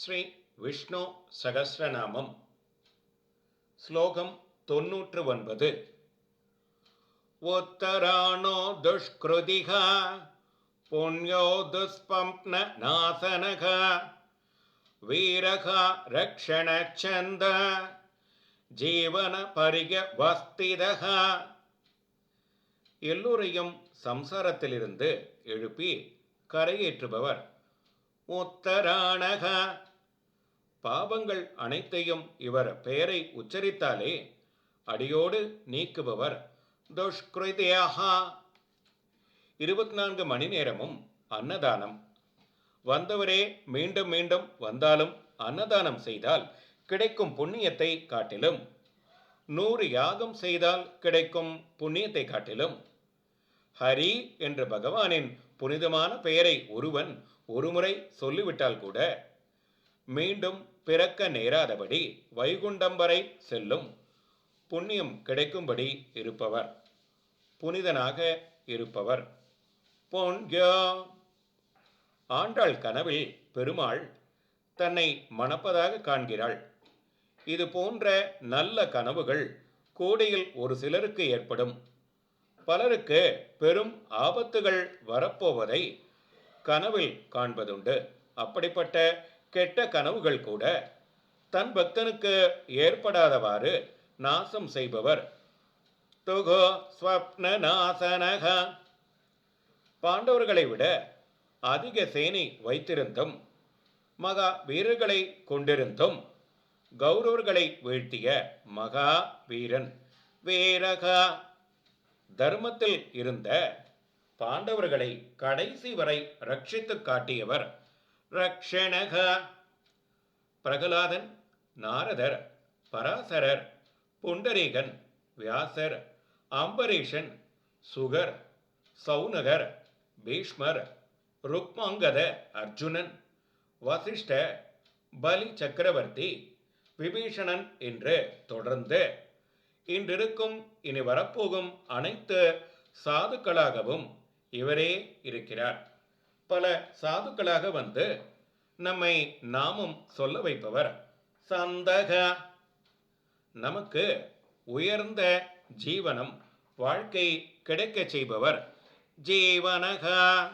ஸ்ரீ விஷ்ணு சகசிரநாமம். ஸ்லோகம் தொன்னூற்று ஒன்பது. உத்தராணோ துஷ்கிருதிகா புண்ணியோ துஸ்பம்ன நாசனக வீரகா ரக்ஷணச்சந்த ஜீவன பரிக வஸ்திதக எல்லோரையும் சம்சாரத்திலிருந்து எழுப்பி கரையேற்றுபவர் உத்தராணக. பாவங்கள் அனைத்தையும் இவர் பெயரை உச்சரித்தாலே அடியோடு நீக்குபவர். துஷ்கிருதியாக இருபத்தி நான்கு மணி நேரமும் அன்னதானம். வந்தவரே மீண்டும் மீண்டும் வந்தாலும் அன்னதானம் செய்தால் கிடைக்கும் புண்ணியத்தை காட்டிலும். நூறு யாகம் செய்தால் கிடைக்கும் புண்ணியத்தை காட்டிலும். ஹரி என்ற பகவானின் புனிதமான பெயரை ஒருவன் ஒருமுறை சொல்லிவிட்டால் கூட மீண்டும் பிறக்க நேராதபடி வைகுண்டம் வரை செல்லும் புண்ணியம் கிடைக்கும்படி இருப்பவர். புனிதனாக இருப்பவர். போன்யா ஆண்டாள் கனவில் பெருமாள் தன்னை மணப்பதாக காண்கிறாள். இது போன்ற நல்ல கனவுகள் கோடையில் ஒரு சிலருக்கு ஏற்படும். பலருக்கு பெரும் ஆபத்துகள் வரப்போவதை கனவில் காண்பதுண்டு. அப்படிப்பட்ட கெட்ட கனவுகள் கூட தன் பக்தனுக்கு ஏற்படாதவாறு நாசம் செய்பவர். துகோ ஸ்வப்ன நாசனக. பாண்டவர்களை விட அதிக சேனை வைத்திருந்தும் மகா வீரர்களை கொண்டிருந்தும் கௌரவர்களை வீழ்த்திய மகா வீரன் வீரகா. தர்மத்தில் இருந்த பாண்டவர்களை கடைசி வரை ரட்சித்து காட்டியவர் ரக்ஷணக. பிரகலாதன் நாரதர் பராசரர் புண்டரீகன் வியாசர் அம்பரீஷன் சுகர் சௌனகர் பீஷ்மர் ருக்மாங்கத அர்ஜுனன் வசிஷ்ட பலி சக்கரவர்த்தி விபீஷணன் என்று தொடர்ந்து இன்றிருக்கும் இனி வரப்போகும் அனைத்து சாதுக்களாகவும் இவரே இருக்கிறார். பல சாதுக்களாக வந்து நம்மை நாமும் சொல்ல வைப்பவர். சந்தக. நமக்கு உயர்ந்த ஜீவனம் வாழ்க்கை கிடைக்கச் செய்பவர். ஜீவனகா.